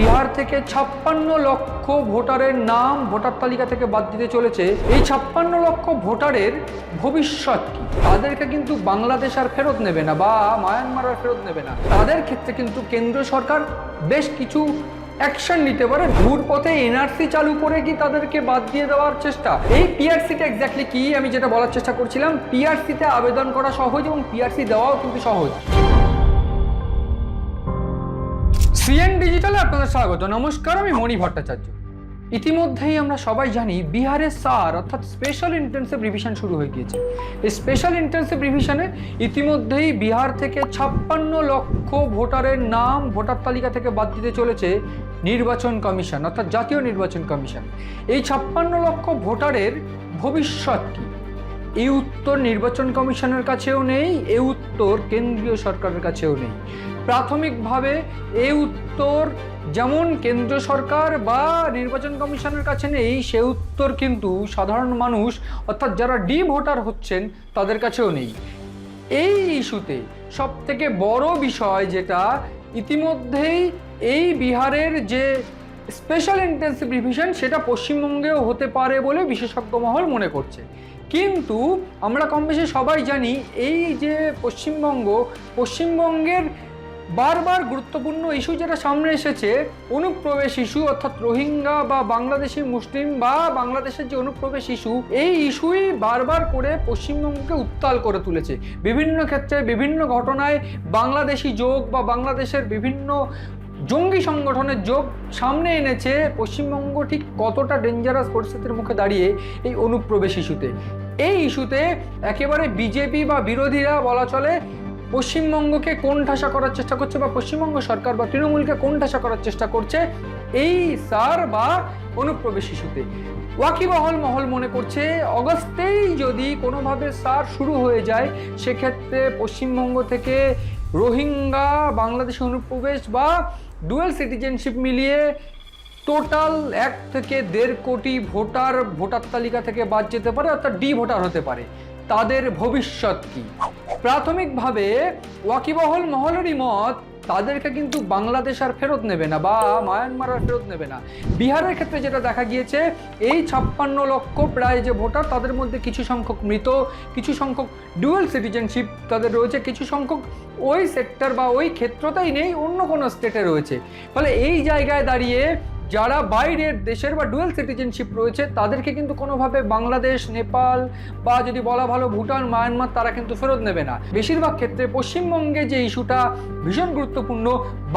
বিহার থেকে ছাপ্পান্ন লক্ষ ভোটারের নাম ভোটার তালিকা থেকে বাদ দিতে চলেছে। এই ছাপ্পান্ন লক্ষ ভোটারের ভবিষ্যৎ কি? তাদেরকে কিন্তু বাংলাদেশ আর ফেরত নেবে না বা মায়ানমার আর ফেরত নেবে না। তাদের ক্ষেত্রে কিন্তু কেন্দ্র সরকার বেশ কিছু অ্যাকশন নিতে পারে। ঘুর পথে এনআরসি চালু করে কি তাদেরকে বাদ দিয়ে দেওয়ার চেষ্টা? এই পিআরসিটা এক্স্যাক্টলি কি আমি যেটা বলার চেষ্টা করছিলাম পিআরসিতে আবেদন করা সহজ এবং পিআরসি দেওয়াও কিন্তু সহজ। সিএন ডিজিটালে আপনাদের স্বাগত। নমস্কার, আমি মণি ভট্টাচার্য। ইতিমধ্যেই আমরা সবাই জানি বিহারের সার, অর্থাৎ স্পেশাল ইন্টেন্সিভ রিভিশন শুরু হয়ে গিয়েছে। এই স্পেশাল ইন্টেন্সিভ রিভিশনে ইতিমধ্যেই বিহার থেকে ছাপ্পান্ন লক্ষ ভোটারের নাম ভোটার তালিকা থেকে বাদ দিতে চলেছে নির্বাচন কমিশন, অর্থাৎ জাতীয় নির্বাচন কমিশন। এই ছাপ্পান্ন লক্ষ ভোটারের ভবিষ্যৎ কী? এই উত্তর নির্বাচন কমিশনের কাছেও নেই এই উত্তর কেন্দ্রীয় সরকারের কাছেও নেই। প্রাথমিকভাবে এই উত্তর যেমন কেন্দ্র সরকার বা নির্বাচন কমিশনের কাছে নেই, সে উত্তর কিন্তু সাধারণ মানুষ, অর্থাৎ যারা ডি ভোটার হচ্ছেন, তাদের কাছেও নেই। এই ইস্যুতে সব থেকে বড় বিষয় যেটা, ইতিমধ্যেই এই বিহারের যে স্পেশাল ইন্টেন্সিভ রিভিশন, সেটা পশ্চিমবঙ্গেও হতে পারে বলে বিশেষজ্ঞ মহল মনে করছে। কিন্তু আমরা কম বেশি সবাই জানি, এই যে পশ্চিমবঙ্গ, পশ্চিমবঙ্গের বারবার গুরুত্বপূর্ণ ইস্যু যেটা সামনে এসেছে, অনুপ্রবেশ ইস্যু, অর্থাৎ রোহিঙ্গা বা বাংলাদেশি মুসলিম বা বাংলাদেশের যে অনুপ্রবেশ ইস্যু, এই ইস্যুই বারবার করে পশ্চিমবঙ্গকে উত্তাল করে তুলেছে। বিভিন্ন ক্ষেত্রে, বিভিন্ন ঘটনায় বাংলাদেশি যোগ বা বাংলাদেশের বিভিন্ন জঙ্গি সংগঠনের যোগ সামনে এনেছে, পশ্চিমবঙ্গ ঠিক কতটা ডেঞ্জারাস পরিস্থিতির মুখে দাঁড়িয়ে এই অনুপ্রবেশ ইস্যুতে। এই ইস্যুতে একেবারে বিজেপি বা বিরোধীরা বলা চলে পশ্চিমবঙ্গকে কোন ঠাসা করার চেষ্টা করছে বা পশ্চিমবঙ্গ সরকার বা তৃণমূলকে কোন ঠাসা করার চেষ্টা করছে? এই সার বা অনুপ্রবেশ ইস্যুতে ওয়াকিবহল মহল মনে করছে অগস্টেই যদি কোনোভাবে সার শুরু হয়ে যায়, সেক্ষেত্রে পশ্চিমবঙ্গ থেকে রোহিঙ্গা, বাংলাদেশে অনুপ্রবেশ বা ডুয়েল সিটিজেনশিপ মিলিয়ে টোটাল এক থেকে দেড় কোটি ভোটার ভোটার তালিকা থেকে বাদ যেতে পারে, অর্থাৎ ডি ভোটার হতে পারে। তাদের ভবিষ্যৎ কি? প্রাথমিকভাবে ওয়াকিবহল মহলেরই মত, তাদেরকে কিন্তু বাংলাদেশ আর ফেরত নেবে না বা মায়ানমার আর ফেরত নেবে না। বিহারের ক্ষেত্রে যেটা দেখা গিয়েছে, এই ছাপ্পান্ন লক্ষ প্রায় যে ভোটার, তাদের মধ্যে কিছু সংখ্যক মৃত, কিছু সংখ্যক ডুয়েল সিটিজেনশিপ তাদের রয়েছে, কিছু সংখ্যক ওই সেক্টর বা ওই ক্ষেত্রতেই নেই, অন্য কোনো স্টেটে রয়েছে। ফলে এই জায়গায় দাঁড়িয়ে যারা বাইরের দেশের বা ডুয়েল সিটিজেনশিপ রয়েছে, তাদেরকে কিন্তু কোনোভাবে বাংলাদেশ, নেপাল বা যদি বলা ভালো ভুটান, মায়ানমার, তারা কিন্তু ফেরত নেবে না। বেশিরভাগ ক্ষেত্রে পশ্চিমবঙ্গে যে ইস্যুটা ভীষণ গুরুত্বপূর্ণ,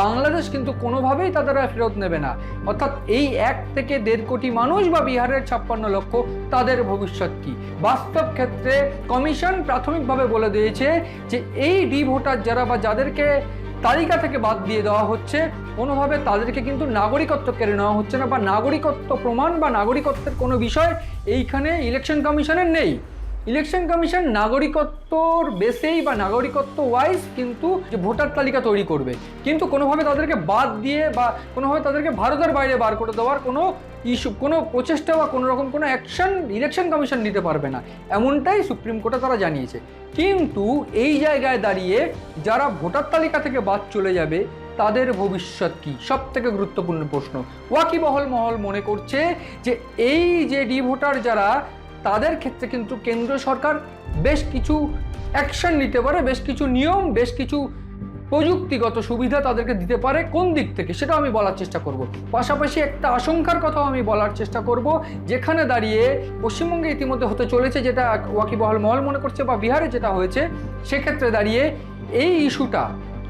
বাংলাদেশ কিন্তু কোনোভাবেই আর ফেরত নেবে না। অর্থাৎ এই এক থেকে দেড় কোটি মানুষ বা বিহারের ছাপ্পান্ন লক্ষ, তাদের ভবিষ্যৎ কি? বাস্তব ক্ষেত্রে কমিশন প্রাথমিকভাবে বলে দিয়েছে যে, এই ডি ভোটার যারা বা যাদেরকে তালিকা থেকে বাদ দিয়ে দেওয়া হচ্ছে। কোনোভাবে তাদেরকে কিন্তু নাগরিকত্ব কেড়ে নেওয়া হচ্ছে না বা নাগরিকত্ব প্রমাণ বা নাগরিকত্বের কোনো বিষয় এইখানে ইলেকশন কমিশনের নেই। ইলেকশন কমিশন নাগরিকত্বর বেসেই বা নাগরিকত্ব ওয়াইজ কিন্তু যে ভোটার তালিকা তৈরি করবে। কিন্তু কোনোভাবে তাদেরকে বাদ দিয়ে বা কোনোভাবে তাদেরকে ভারতের বাইরে বার করে দেওয়ার কোনো ইস্যু কোনো প্রচেষ্টা বা কোনো রকম কোনো অ্যাকশন ইলেকশন কমিশন নিতে পারবে না। এমনটাই সুপ্রিম কোর্টে তারা জানিয়েছে। কিন্তু এই জায়গায় দাঁড়িয়ে যারা ভোটার তালিকা থেকে বাদ চলে যাবে, তাদের ভবিষ্যৎ কি? সব থেকে গুরুত্বপূর্ণ প্রশ্ন। ওয়াকিবহল মহল মনে করছে যে এই যে ডি ভোটার যারা তাদের ক্ষেত্রে কিন্তু কেন্দ্র সরকার বেশ কিছু অ্যাকশন নিতে পারে, বেশ কিছু নিয়ম, বেশ কিছু প্রযুক্তিগত সুবিধা তাদেরকে দিতে পারে। কোন দিক থেকে? সেটাও আমি বলার চেষ্টা করব। পাশাপাশি একটা আশঙ্কার কথাও আমি বলার চেষ্টা করব, যেখানে দাঁড়িয়ে পশ্চিমবঙ্গে ইতিমধ্যে হতে চলেছে যেটা ওয়াকিবহল মহল মনে করছে বা বিহারে যেটা হয়েছে, সেক্ষেত্রে দাঁড়িয়ে এই ইস্যুটা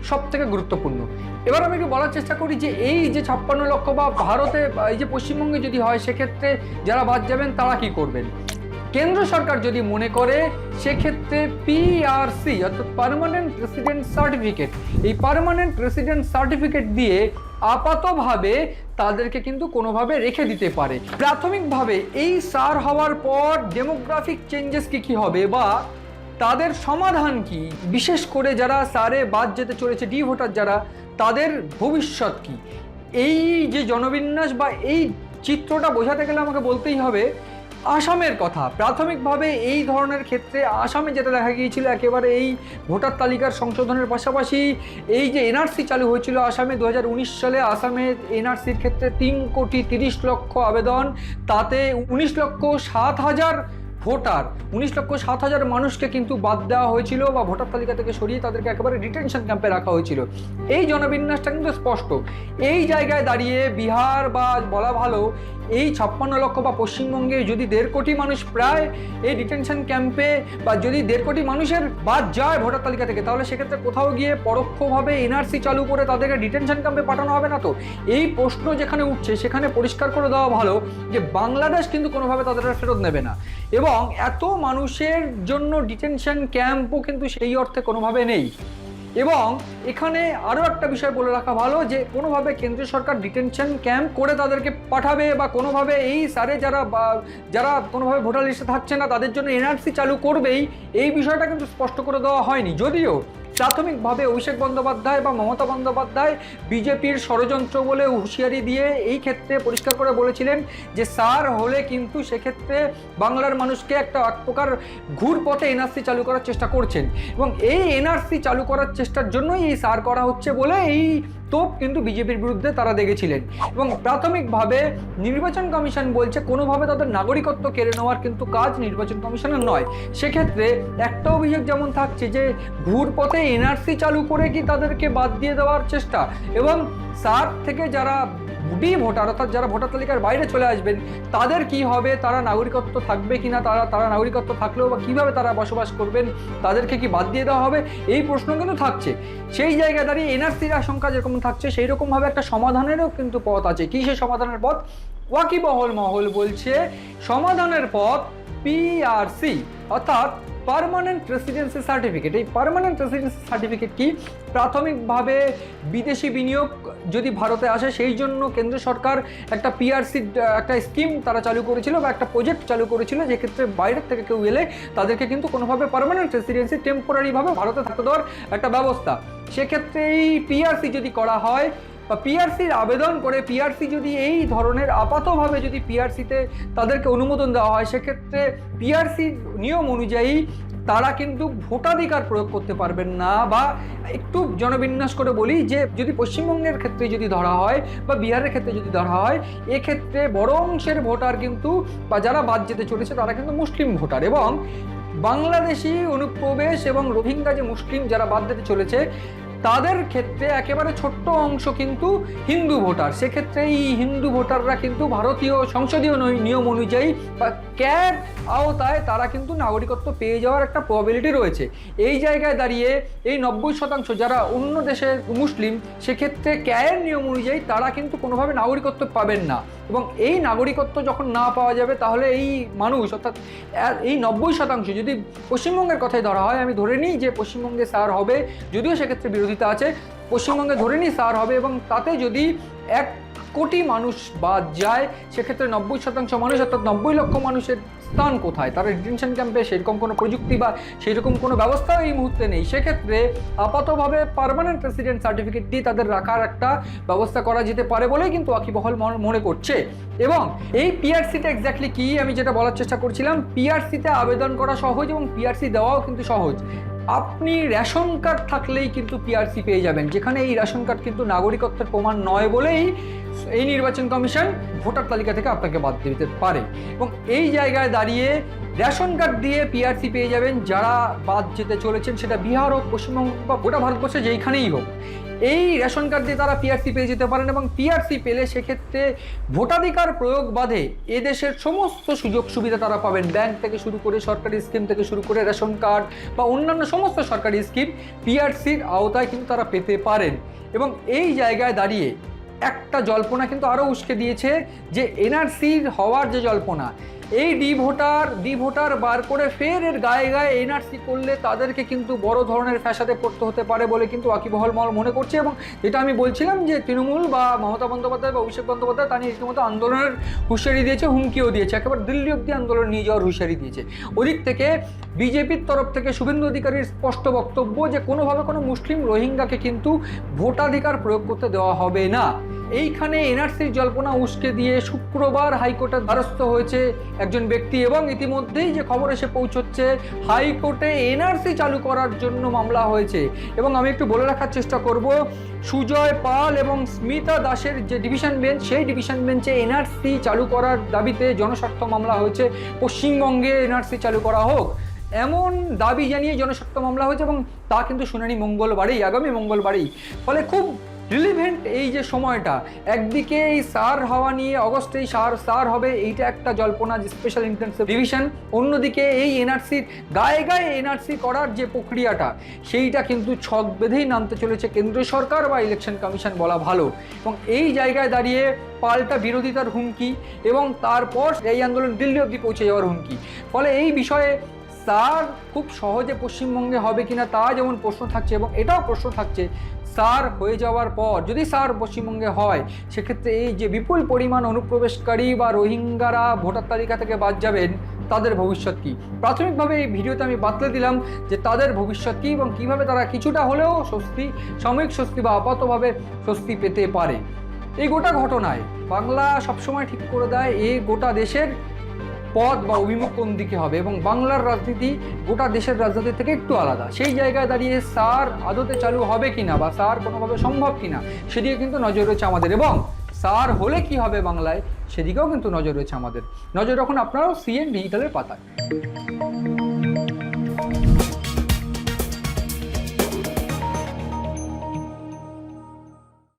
সব থেকে গুরুত্বপূর্ণ। এবার আমি একটু বলার চেষ্টা করি যে এই যে ছাপ্পান্ন লক্ষ বা ভারতে এই যে পশ্চিমবঙ্গে যদি হয়, সেক্ষেত্রে যারা বাদ যাবেন তারা কি করবেন? কেন্দ্র সরকার যদি মনে করে, সেক্ষেত্রে পিআরসি অর্থাৎ পার্মানেন্ট রেসিডেন্ট সার্টিফিকেট এই পারমানেন্ট রেসিডেন্ট সার্টিফিকেট দিয়ে আপাতভাবে তাদেরকে কিন্তু কোনোভাবে রেখে দিতে পারে। প্রাথমিকভাবে এই সার হওয়ার পর ডেমোগ্রাফিক চেঞ্জেস কি কী হবে বা তাদের সমাধান কি? বিশেষ করে যারা সারে বাদ যেতে চলেছে ডি ভোটার যারা, তাদের ভবিষ্যৎ কি? এই যে জনবিন্যাস বা এই চিত্রটা বোঝাতে গেলে আমাকে বলতেই হবে আসামের কথা। প্রাথমিকভাবে এই ধরনের ক্ষেত্রে আসামে যেটা দেখা গিয়েছিল, একেবারে এই ভোটার তালিকার সংশোধনের পাশাপাশি এই যে এনআরসি চালু হয়েছিল আসামে দু হাজার উনিশ সালে, আসামে এনআরসির ক্ষেত্রে তিন কোটি তিরিশ লক্ষ আবেদন, তাতে উনিশ লক্ষ সাত হাজার ভোটার, উনিশ লক্ষ সাত হাজার মানুষকে কিন্তু বাদ দেওয়া হয়েছিল বা ভোটার তালিকা থেকে সরিয়ে তাদেরকে একেবারে ডিটেনশন ক্যাম্পে রাখা হয়েছিল। এই জনবিন্যাসটা কিন্তু স্পষ্ট। এই জায়গায় দাঁড়িয়ে বিহার বা বলা ভালো এই ছাপ্পান্ন লক্ষ বা পশ্চিমবঙ্গে যদি দেড় কোটি মানুষ প্রায় এই ডিটেনশন ক্যাম্পে বা যদি দেড় কোটি মানুষের বাদ যায় ভোটার তালিকা থেকে, তাহলে সেক্ষেত্রে কোথাও গিয়ে পরোক্ষভাবে এনআরসি চালু করে তাদেরকে ডিটেনশন ক্যাম্পে পাঠানো হবে না তো? এই প্রশ্ন যেখানে উঠছে, সেখানে পরিষ্কার করে দেওয়া ভালো যে বাংলাদেশ কিন্তু কোনোভাবে তাদের ফেরত নেবে না। এবং এত মানুষের জন্য ডিটেনশন ক্যাম্পও কিন্তু সেই অর্থে কোনোভাবে নেই। এবং এখানে আরও একটা বিষয় বলে রাখা ভালো যে কোনোভাবে কেন্দ্রীয় সরকার ডিটেনশন ক্যাম্প করে তাদেরকে পাঠাবে বা কোনোভাবে এই সারে যারা যারা কোনোভাবে ভোটার লিস্টে থাকছে না, তাদের জন্য এনআরসি চালু করবেই, এই বিষয়টা কিন্তু স্পষ্ট করে দেওয়া হয়নি। যদিও প্রাথমিকভাবে অভিষেক বন্দ্যোপাধ্যায় বা মমতা বন্দ্যোপাধ্যায় বিজেপির ষড়যন্ত্র বলে হুঁশিয়ারি দিয়ে এই ক্ষেত্রে পরিষ্কার করে বলেছিলেন যে সার হলে কিন্তু সেক্ষেত্রে বাংলার মানুষকে একটা এক প্রকার ঘুর পথে এনআরসি চালু করার চেষ্টা করছেন। এবং এই এনআরসি চালু করার চেষ্টার জন্যই এই সার করা হচ্ছে বলে এই তোপ কিন্তু বিজেপির বিরুদ্ধে তারা দেখেছিলেন। এবং প্রাথমিকভাবে নির্বাচন কমিশন বলছে কোনোভাবে তাদের নাগরিকত্ব কেড়ে নেওয়ার কিন্তু কাজ নির্বাচন কমিশনের নয়। সেক্ষেত্রে একটা অভিযোগ যেমন থাকছে যে ঘুর পথে এনআরসি চালু করে কি তাদেরকে বাদ দিয়ে দেওয়ার চেষ্টা? এবং সার থেকে যারা বি ভোটার, অর্থাৎ যারা ভোটার তালিকার বাইরে চলে আসবেন, তাদের কি হবে? তারা নাগরিকত্ব থাকবে কি না তারা তারা নাগরিকত্ব থাকলেও বা কীভাবে তারা বসবাস করবেন? তাদেরকে কি বাদ দিয়ে দেওয়া হবে? এই প্রশ্ন কিন্তু থাকছে। সেই জায়গায় দাঁড়িয়ে এনআরসির আশঙ্কা যেরকম থাকছে সেই রকমভাবে একটা সমাধানেরও কিন্তু পথ আছে। কী সেই সমাধানের পথ? ওয়াকিবহল মহল বলছে, সমাধানের পথ পিআরসি অর্থাৎ পার্মানেন্ট রেসিডেন্সি সার্টিফিকেট এই পারমানেন্ট রেসিডেন্সি সার্টিফিকেট কি? প্রাথমিকভাবে বিদেশি বিনিয়োগ যদি ভারতে আসে, সেই জন্য কেন্দ্র সরকার একটা পিআরসি একটা স্কিম তারা চালু করেছিল বা একটা প্রজেক্ট চালু করেছিল যেক্ষেত্রে বাইরের থেকে কেউ এলে তাদেরকে কিন্তু কোনোভাবে পারমানেন্ট রেসিডেন্সি টেম্পোরারিভাবে ভারতে থাকতে দেওয়ার একটা ব্যবস্থা। সেক্ষেত্রে এই পিআরসি যদি করা হয় বা পিআরসির আবেদন করে পিআরসি যদি এই ধরনের আপাতভাবে যদি পিআরসিতে তাদেরকে অনুমোদন দেওয়া হয়, সেক্ষেত্রে পিআরসি নিয়ম অনুযায়ী তারা কিন্তু ভোটাধিকার প্রয়োগ করতে পারবেন না বা একটু জনবিন্যাস করে বলি যে যদি পশ্চিমবঙ্গের ক্ষেত্রে যদি ধরা হয় বা বিহারের ক্ষেত্রে যদি ধরা হয়, এক্ষেত্রে বড় অংশের ভোটার কিন্তু বা যারা বাদ যেতে চলেছে তারা কিন্তু মুসলিম ভোটার এবং বাংলাদেশি অনুপ্রবেশ এবং রোহিঙ্গা যে মুসলিম যারা বাদ দিতে চলেছে তাদের ক্ষেত্রে একেবারে ছোট্ট অংশ কিন্তু হিন্দু ভোটার। সেক্ষেত্রে এই হিন্দু ভোটাররা কিন্তু ভারতীয় সংসদীয় নিয়ম অনুযায়ী বা ক্যাব আওতায় তারা কিন্তু নাগরিকত্ব পেয়ে যাওয়ার একটা প্রবাবিলিটি রয়েছে। এই জায়গায় দাঁড়িয়ে এই নব্বই শতাংশ যারা অন্য দেশের মুসলিম, সেক্ষেত্রে ক্যায়ের নিয়ম অনুযায়ী তারা কিন্তু কোনোভাবে নাগরিকত্ব পাবেন না। এবং এই নাগরিকত্ব যখন না পাওয়া যাবে, তাহলে এই মানুষ, অর্থাৎ এই নব্বই শতাংশ, যদি পশ্চিমবঙ্গের কথাই ধরা হয়, আমি ধরে নিই যে পশ্চিমবঙ্গে সার হবে, যদিও সেক্ষেত্রে বিরোধিতা আছে, পশ্চিমবঙ্গে ধরে নিই সার হবে এবং তাতে যদি এক কোটি মানুষ বাদ যায়, সেক্ষেত্রে নব্বই শতাংশ মানুষ, অর্থাৎ নব্বই লক্ষ মানুষের স্থান কোথায়? তারা ডিটেনশন ক্যাম্পে সেরকম কোনো প্রযুক্তি বা সেরকম কোনো ব্যবস্থা এই মুহূর্তে নেই। সেক্ষেত্রে আপাতভাবে পারমানেন্ট রেসিডেন্ট সার্টিফিকেট দিয়ে তাদের রাখার একটা ব্যবস্থা করা যেতে পারে বলেই কিন্তু আকিবহল মন- করছে। এবং এই পিআরসিটা এক্স্যাক্টলি কি আমি যেটা বলার চেষ্টা করছিলাম পিআরসিতে আবেদন করা সহজ এবং পিআরসি দেওয়াও কিন্তু সহজ। আপনি রেশন কার্ড থাকলেই কিন্তু পিআরসি পেয়ে যাবেন। যেখানে এই রেশন কার্ড কিন্তু নাগরিকত্বের প্রমাণ নয় বলেই এই নির্বাচন কমিশন ভোটার তালিকা থেকে আপনাকে বাদ দিতে পারে। এবং এই জায়গায় দাঁড়িয়ে রেশন কার্ড দিয়ে পিআরসি পেয়ে যাবেন যারা বাদ যেতে চলেছেন, সেটা বিহার হোক, পশ্চিমবঙ্গ বা গোটা ভারতবর্ষে যেইখানেই হোক। এই রেশন কার্ড দিয়ে তারা পিআরসি পেয়ে যেতে পারেন এবং পিআরসি পেলে সেক্ষেত্রে ভোটাধিকার প্রয়োগ বাদে এদেশের সমস্ত সুযোগ সুবিধা তারা পাবেন। ব্যাংক থেকে শুরু করে সরকারি স্কিম থেকে শুরু করে রেশন কার্ড বা অন্যান্য সমস্ত সরকারি স্কিম পিআরসির আওতায় কিন্তু তারা পেতে পারেন। এবং এই জায়গায় দাঁড়িয়ে একটা জল্পনা কিন্তু আরও উস্কে দিয়েছে যে এনআরসির হওয়ার যে জল্পনা এই ডি ভোটার ডি ভোটার বার করে ফের এর গায়ে গায়ে এনআরসি করলে তাদেরকে কিন্তু বড় ধরনের ফ্যাসাদে পড়তে হতে পারে বলে কিন্তু ওয়াকিবহল মহল মনে করছে এবং যেটা আমি বলছিলাম যে তৃণমূল বা মমতা বন্দ্যোপাধ্যায় বা অভিষেক বন্দ্যোপাধ্যায় তা নিয়ে রীতিমতো আন্দোলনের হুঁশিয়ারি দিয়েছে, হুমকিও দিয়েছে, একেবারে দিল্লি অব্দি আন্দোলন নিয়ে যাওয়ার হুঁশিয়ারি দিয়েছে। ওদিক থেকে বিজেপির তরফ থেকে শুভেন্দু অধিকারীর স্পষ্ট বক্তব্য যে কোনোভাবে কোনো মুসলিম রোহিঙ্গাকে কিন্তু ভোটাধিকার প্রয়োগ করতে দেওয়া হবে না। এইখানে এনআরসির জল্পনা উস্কে দিয়ে শুক্রবার হাইকোর্টের দ্বারস্থ হয়েছে একজন ব্যক্তি এবং ইতিমধ্যেই যে খবর এসে পৌঁছচ্ছে, হাইকোর্টে এনআরসি চালু করার জন্য মামলা হয়েছে। এবং আমি একটু বলে রাখার চেষ্টা করব, সুজয় পাল এবং স্মিতা দাসের যে ডিভিশন বেঞ্চ, সেই ডিভিশন বেঞ্চে এনআরসি চালু করার দাবিতে জনস্বার্থ মামলা হয়েছে। পশ্চিমবঙ্গে এনআরসি চালু করা হোক, এমন দাবি জানিয়ে জনস্বার্থ মামলা হয়েছে এবং তা কিন্তু শুনানি মঙ্গলবারেই, আগামী মঙ্গলবারেই। ফলে খুব রিলিভেন্ট এই যে সময়টা একদিকে এই সার হওয়া নিয়ে অগস্টেই সার সার হবে এইটা একটা জল্পনা, যে স্পেশাল ইন্টেন্সিভ ডিভিশন অন্যদিকে এই এনআরসির গায়ে গায়ে এনআরসি করার যে প্রক্রিয়াটা, সেইটা কিন্তু ছক বেঁধেই নামতে চলেছে কেন্দ্র সরকার বা ইলেকশন কমিশন বলা ভালো। এবং এই জায়গায় দাঁড়িয়ে পাল্টা বিরোধিতার হুমকি এবং তারপর এই আন্দোলন দিল্লি অবধি পৌঁছে যাওয়ার হুমকি। ফলে এই বিষয়ে সার খুব সহজে পশ্চিমবঙ্গে হবে কিনা তা যেমন প্রশ্ন থাকছে এবং এটাও প্রশ্ন থাকছে সার হয়ে যাওয়ার পর, যদি সার পশ্চিমবঙ্গে হয়, সেক্ষেত্রে এই যে বিপুল পরিমাণ অনুপ্রবেশকারী বা রোহিঙ্গারা ভোটার তালিকা থেকে বাদ যাবেন, তাদের ভবিষ্যৎ কী? প্রাথমিকভাবে এই ভিডিওতে আমি বাতলে দিলাম যে তাদের ভবিষ্যৎ কী এবং কীভাবে তারা কিছুটা হলেও স্বস্তি, সাময়িক স্বস্তি বা আপাতভাবে স্বস্তি পেতে পারে। এই গোটা ঘটনায় বাংলা সবসময় ঠিক করে দেয়, এই গোটা দেশের পথ বা অভিমুখ কোন দিকে হবে? এবং বাংলার রাজনীতি গোটা দেশের রাজনীতি থেকে একটু আলাদা। সেই জায়গায় দাঁড়িয়ে সার আদতে চালু হবে কিনা বা সার কোনোভাবে সম্ভব কিনা, সেদিকে কিন্তু নজর রয়েছে আমাদের। এবং সার হলে কি হবে বাংলায়, সেদিকেও কিন্তু নজর রয়েছে আমাদের। নজর রাখুন আপনারাও সিএন ডিজিটালের পাতায়।